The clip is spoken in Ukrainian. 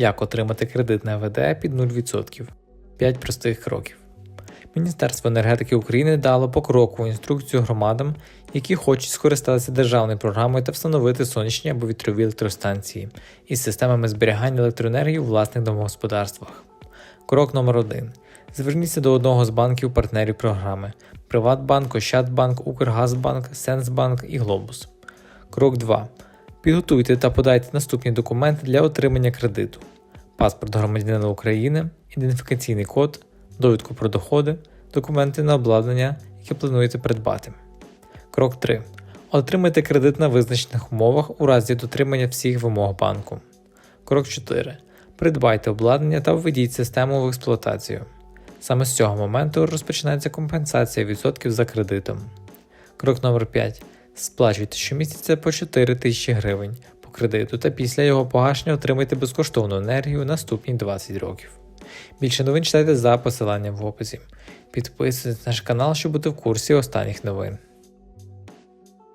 Як отримати кредит на ВД під 0%. 5 простих кроків. Міністерство енергетики України дало покрокову інструкцію громадам, які хочуть скористатися державною програмою та встановити сонячні або вітрові електростанції із системами зберігання електроенергії у власних домогосподарствах. Крок номер 1 Зверніться до одного з банків партнерів програми Приватбанк, Ощадбанк, Укргазбанк, Сенсбанк і Глобус. Крок 2. Підготуйте та подайте наступні документи для отримання кредиту: паспорт громадянина України, ідентифікаційний код, довідку про доходи, документи на обладнання, яке плануєте придбати. Крок 3. Отримайте кредит на визначених умовах у разі дотримання всіх вимог банку. Крок 4. Придбайте обладнання та введіть систему в експлуатацію. Саме з цього моменту розпочинається компенсація відсотків за кредитом. Крок номер 5. Сплачуйте щомісяця по 4 тисячі гривень по кредиту та після його погашення отримайте безкоштовну енергію наступні 20 років. Більше новин читайте за посиланням в описі. Підписуйтесь на наш канал, щоб бути в курсі останніх новин.